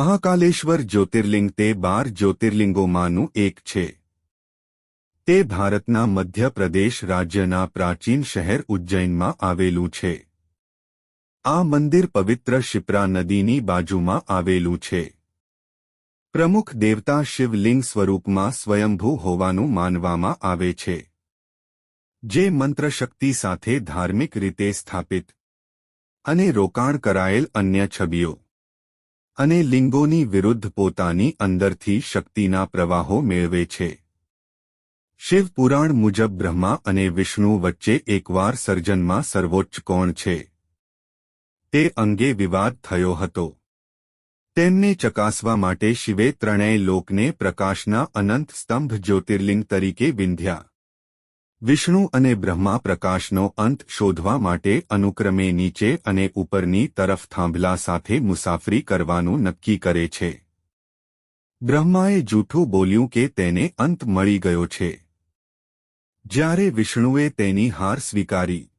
મહાકાલેશ્વર જ્યોતિર્લિંગ તે બાર જ્યોતિર્લિંગોમાંનું એક છે. તે ભારતના મધ્યપ્રદેશ રાજ્યના પ્રાચીન શહેર ઉજ્જૈનમાં આવેલું છે. આ મંદિર પવિત્ર શિપ્રા નદીની બાજુમાં આવેલું છે. પ્રમુખ દેવતા શિવલિંગ સ્વરૂપમાં સ્વયંભૂ હોવાનું માનવામાં આવે છે. જે મંત્રશક્તિ સાથે ધાર્મિક રીતે સ્થાપિત અને રોકાણ કરાયેલ અન્ય છબીઓ. અને લિંગોની વિરુદ્ધ પોતાની અંદરથી શક્તિના પ્રવાહો મેળવે છે. શિવપુરાણ મુજબ બ્રહ્મા અને વિષ્ણુ વચ્ચે એકવાર સર્જનમાં સર્વોચ્ચ કોણ છે? તે અંગે વિવાદ થયો હતો. તેમને ચકાસવા માટે શિવે ત્રણેય લોકને પ્રકાશના અનંત સ્તંભ જ્યોતિર્લિંગ તરીકે વિંધ્યા. વિષ્ણુ અને બ્રહ્મા પ્રકાશનો અંત શોધવા માટે અનુક્રમે નીચે અને ઉપરની તરફ થાંભલા સાથે મુસાફરી કરવાનું નક્કી કરે છે. બ્રહ્માએ જૂઠું બોલ્યું કે તેને અંત મળી ગયો છે. જ્યારે વિષ્ણુએ તેની હાર સ્વીકારી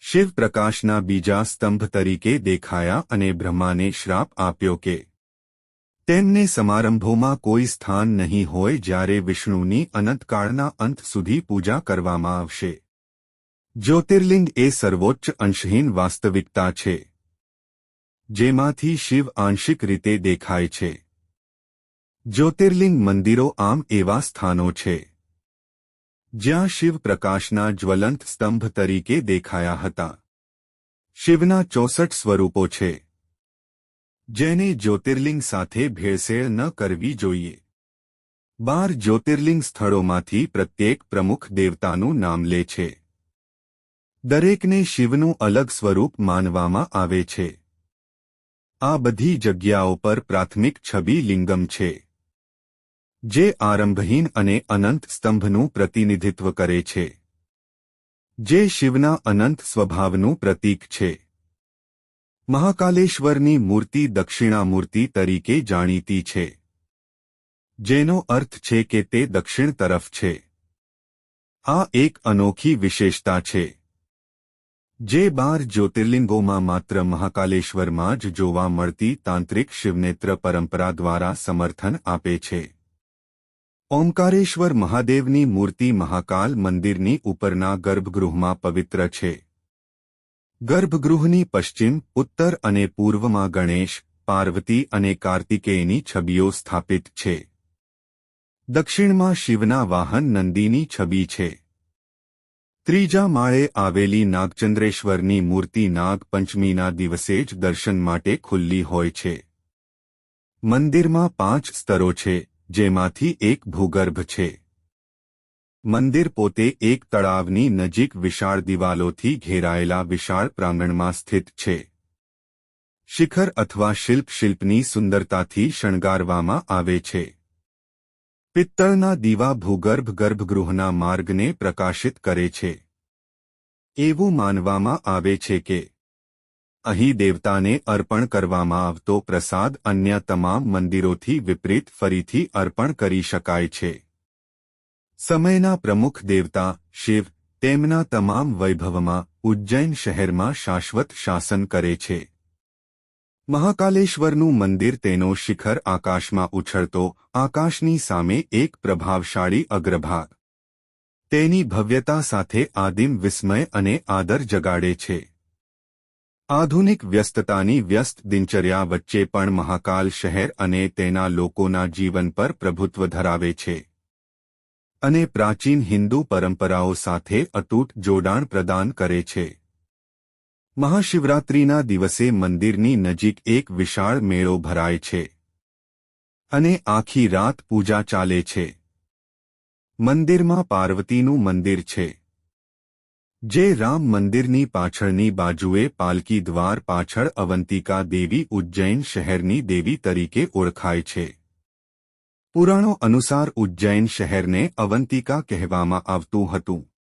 શિવ પ્રકાશના બીજા સ્તંભ તરીકે દેખાયા અને બ્રહ્માને શ્રાપ આપ્યો કે તેમને સમારંભોમાં કોઈ સ્થાન નહીં હોય જ્યારે વિષ્ણુની અનંતકાળના અંત સુધી પૂજા કરવામાં આવશે. જ્યોતિર્લિંગ એ સર્વોચ્ચ અંશહીન વાસ્તવિકતા છે, જેમાંથી શિવ આંશિક રીતે દેખાય છે. જ્યોતિર્લિંગ મંદિરો આમ એવા સ્થાનો છે, જ્યાં શિવ પ્રકાશના જ્વલંત સ્તંભ તરીકે દેખાયા હતા. શિવના ચોસઠ સ્વરૂપો છે. જેને જ્યોતિર્લિંગ સાથે ભેળસેળ ન કરવી જોઈએ. બાર જ્યોતિર્લિંગ સ્થળોમાંથી પ્રત્યેક પ્રમુખ દેવતાનું નામ લે છે. દરેકને શિવનું અલગ સ્વરૂપ માનવામાં આવે છે. આ બધી જગ્યાઓ પર પ્રાથમિક છબી લિંગમ છે. જે આરંભહીન અને અનંત સ્તંભનું પ્રતિનિધિત્વ કરે છે. જે શિવના અનંત સ્વભાવનું પ્રતીક છે. મહાકાલેશ્વરની મૂર્તિ દક્ષિણામૂર્તિ તરીકે જાણીતી છે. જેનો અર્થ છે કે તે દક્ષિણ તરફ છે. આ એક અનોખી વિશેષતા છે. જે બાર જ્યોતિર્લિંગોમાં માત્ર મહાકાલેશ્વરમાં જ જોવા મળતી તાંત્રિક શિવનેત્ર પરંપરા દ્વારા સમર્થન આપે છે. ઓમકારેશ્વર મહાદેવની મૂર્તિ મહાકાલ મંદિરની ઉપરના ગર્ભગૃહમાં પવિત્ર છે. ગર્ભગૃહની પશ્ચિમ, ઉત્તર અને પૂર્વમાં ગણેશ, પાર્વતી અને કાર્તિકેયની છબીઓ સ્થાપિત છે. દક્ષિણમાં શિવના વાહન નંદીની છબી છે. ત્રીજા માળે આવેલી નાગચંદ્રેશ્વરની મૂર્તિ નાગ પંચમીના દિવસે જ દર્શન માટે ખુલ્લી હોય છે. મંદિરમાં પાંચ સ્તરો છે, જેમાંથી એક ભૂગર્ભ છે. મંદિર પોતે એક તળાવની નજીક વિશાળ દિવાલોથી ઘેરાયેલા વિશાળ પ્રાંગણમાં સ્થિત છે. શિખર અથવા શિલ્પ શિલ્પની સુંદરતાથી શણગારવામાં આવે છે. પિત્તળના દીવા ભૂગર્ભ ગર્ભગૃહના માર્ગને પ્રકાશિત કરે છે. એવું માનવામાં આવે છે કે અહીં દેવતાને અર્પણ કરવામાં આવતો પ્રસાદ અન્ય તમામ મંદિરોથી વિપરીત ફરીથી અર્પણ કરી શકાય છે. સમયના પ્રમુખ દેવતા શિવ તેમના તમામ વૈભવમાં ઉજ્જૈન શહેરમાં શાશ્વત શાસન કરે છે. મહાકાલેશ્વરનું મંદિર તેનો શિખર આકાશમાં ઉછળતો, આકાશની સામે એક પ્રભાવશાળી અગ્રભાગ. તેની ભવ્યતા સાથે આદિમ વિસ્મય અને આદર જગાડે છે. આધુનિક વ્યસ્તતાની વ્યસ્ત દિનચર્યા વચ્ચે પણ મહાકાલ શહેર અને તેના લોકોના જીવન પર પ્રભુત્વ ધરાવે છે. અને પ્રાચીન હિન્દુ પરંપરાઓ સાથે અતૂટ જોડાણ પ્રદાન કરે છે. મહાશિવરાત્રિના દિવસે મંદિરની નજીક એક વિશાળ મેળો ભરાય છે. અને આખી રાત પૂજા ચાલે છે. મંદિરમાં પાર્વતીનું મંદિર છે. જે રામ મંદિરની પાછળની બાજુએ પાલકી દ્વાર પાછળ અવંતિકા દેવી ઉજ્જૈન શહેરની દેવી તરીકે ઓળખાય છે. પુરાણો અનુસાર ઉજ્જૈન શહેરને અવંતિકા કહેવામાં આવતું હતું.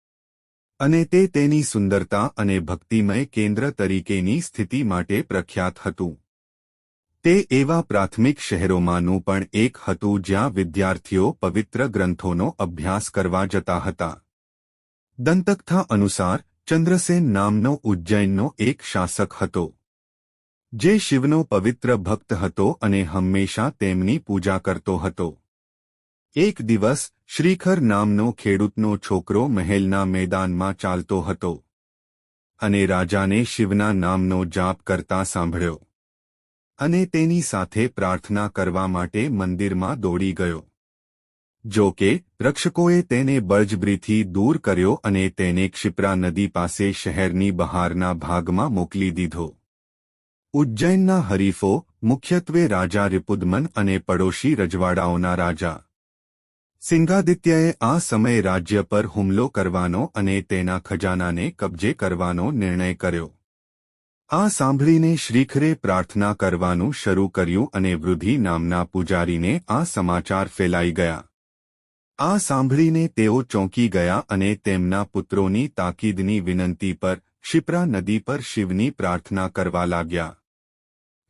અને તે તેની સુંદરતા અને ભક્તિમય કેન્દ્ર તરીકેની સ્થિતિ માટે પ્રખ્યાત હતું. તે એવા પ્રાથમિક શહેરોમાંનું પણ એક હતું જ્યાં વિદ્યાર્થીઓ પવિત્ર ગ્રંથોનો અભ્યાસ કરવા જતા હતા. દંતકથા અનુસાર, ચંદ્રસેન નામનો ઉજ્જૈનનો એક શાસક હતો. જે શિવનો પવિત્ર ભક્ત હતો અને હંમેશા તેમની પૂજા કરતો હતો. એક દિવસ શ્રીખર નામનો ખેડૂતનો છોકરો મહેલના મેદાનમાં ચાલતો હતો અને રાજાને શિવના નામનો જાપ કરતા સાંભળ્યો અને તેની સાથે પ્રાર્થના કરવા માટે મંદિરમાં દોડી ગયો. જો કે, રક્ષકોએ તેને બળજબરીથી દૂર કર્યો અને તેને ક્ષિપ્રા નદી પાસે શહેરની બહારના ભાગમાં મોકલી દીધો. ઉજ્જૈનના હરીફો મુખ્યત્વે રાજા રિપુદમન અને પડોશી રજવાડાઓના રાજા. સિંગાદિત્યએ આ સમયે રાજ્ય પર હુમલો કરવાનો અને તેના ખજાનાને કબજે કરવાનો નિર્ણય કર્યો. આ સાંભળીને શ્રીખરે પ્રાર્થના કરવાનું શરૂ કર્યું અને વૃદ્ધિ નામના પૂજારીને આ સમાચાર ફેલાઈ ગયા. આ સાંભળીને તેઓ ચોંકી ગયા અને તેમના પુત્રોની તાકીદની વિનંતી પર ક્ષિપ્રા નદી પર શિવની પ્રાર્થના કરવા લાગ્યા.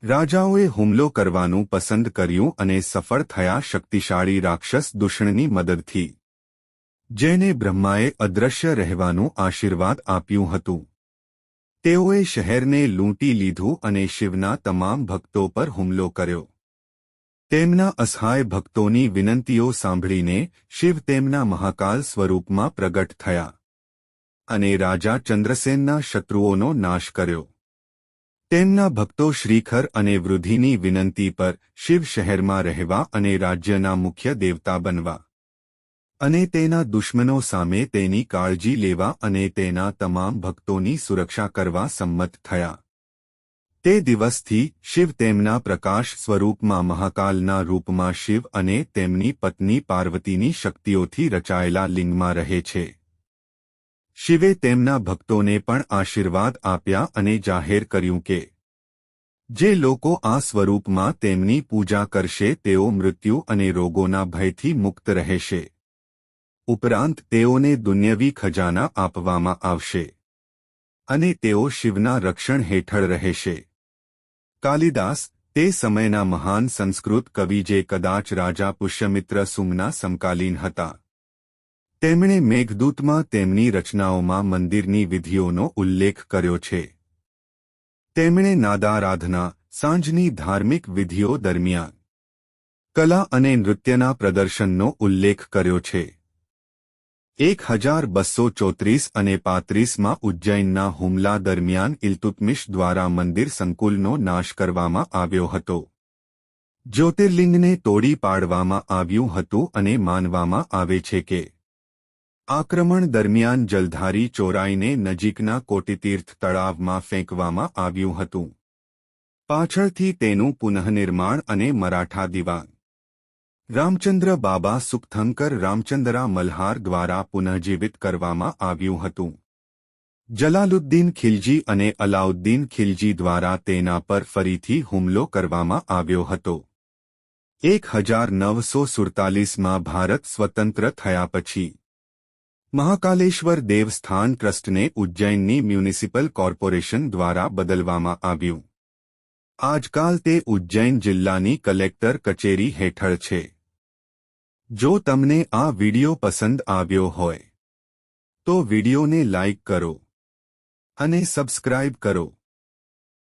રાજાઓએ હુમલો કરવાનું પસંદ કર્યું અને સફળ થયા શક્તિશાળી રાક્ષસ દૂષણની મદદથી. જેને બ્રહ્માએ અદ્રશ્ય રહેવાનું આશીર્વાદ આપ્યું હતું. તેઓએ શહેરને લૂંટી લીધું અને શિવના તમામ ભક્તો પર હુમલો કર્યો. તેમના અસહાય ભક્તોની વિનંતીઓ સાંભળીને શિવ તેમના મહાકાલ સ્વરૂપમાં પ્રગટ થયા અને રાજા ચંદ્રસેનના શત્રુઓનો નાશ કર્યો. તેમના ભક્તો શ્રીખર અને વૃદ્ધિની વિનંતી પર શિવ શહેરમાં રહેવા અને રાજ્યના મુખ્ય દેવતા બનવા અને તેના દુશ્મનો સામે તેની કાળજી લેવા અને તેના તમામ ભક્તોની સુરક્ષા કરવા સંમત થયા. તે દિવસથી શિવ તેમના પ્રકાશ સ્વરૂપમાં મહાકાલના રૂપમાં શિવ અને તેમની પત્ની પાર્વતીની શક્તિઓથી રચાયેલા લિંગમાં રહે છે. શિવે તેમના ભક્તોને પણ આશીર્વાદ આપ્યા અને જાહેર કર્યું કે, જે લોકો આ સ્વરૂપમાં તેમની પૂજા કરશે તેઓ મૃત્યુ અને રોગોના ભયથી મુક્ત રહેશે. ઉપરાંત તેઓને દુન્યવી ખજાના આપવામાં આવશે અને તેઓ શિવના રક્ષણ હેઠળ રહેશે. કાલિદાસ, તે સમયના મહાન સંસ્કૃત કવિ જે કદાચ રાજા પુષ્યમિત્ર સુમના સમકાલીન હતા. તેમણે મેઘદૂતમાં તેમની રચનાઓમાં મંદિરની વિધિઓનો ઉલ્લેખ કર્યો છે. તેમણે નાદારાધના, સાંજની ધાર્મિક વિધિઓ દરમિયાન કલા અને નૃત્યના પ્રદર્શનનો ઉલ્લેખ કર્યો છે. એક હજાર બસો ચોત્રીસ અને પાંત્રીસમાં ઉજ્જૈનના હુમલા દરમિયાન ઇલ્તુતમિશ દ્વારા મંદિર સંકુલનો નાશ કરવામાં આવ્યો હતો. જ્યોતિર્લિંગને તોડી પાડવામાં આવ્યું હતું અને માનવામાં આવે છે કે આક્રમણ દરમિયાન જલધારી ચોરાઈને નજીકના કોટીતીર્થ તળાવમાં ફેંકવામાં આવ્યું હતું. પાછળથી તેનું પુનઃનિર્માણ અને મરાઠા દિવાન. રામચંદ્ર બાબા સુખથંકર રામચંદ્રા મલ્હાર દ્વારા પુનઃજીવિત કરવામાં આવ્યું હતું. જલાલુદ્દીન ખિલજી અને અલાઉદ્દીન ખિલજી દ્વારા તેના પર ફરીથી હુમલો કરવામાં આવ્યો હતો. એક હજાર નવસો સુડતાલીસમાં ભારત સ્વતંત્ર થયા પછી મહાકાલેશ્વર દેવસ્થાન ટ્રસ્ટને ઉજ્જૈનની મ્યુનિસિપલ કોર્પોરેશન દ્વારા બદલવામાં આવ્યું. આજકાલ તે ઉજ્જૈન જિલ્લાની કલેક્ટર કચેરી હેઠળ છે. જો તમને આ વિડિયો પસંદ આવ્યો હોય, તો વિડિયોને લાઇક કરો અને સબસ્ક્રાઇબ કરો.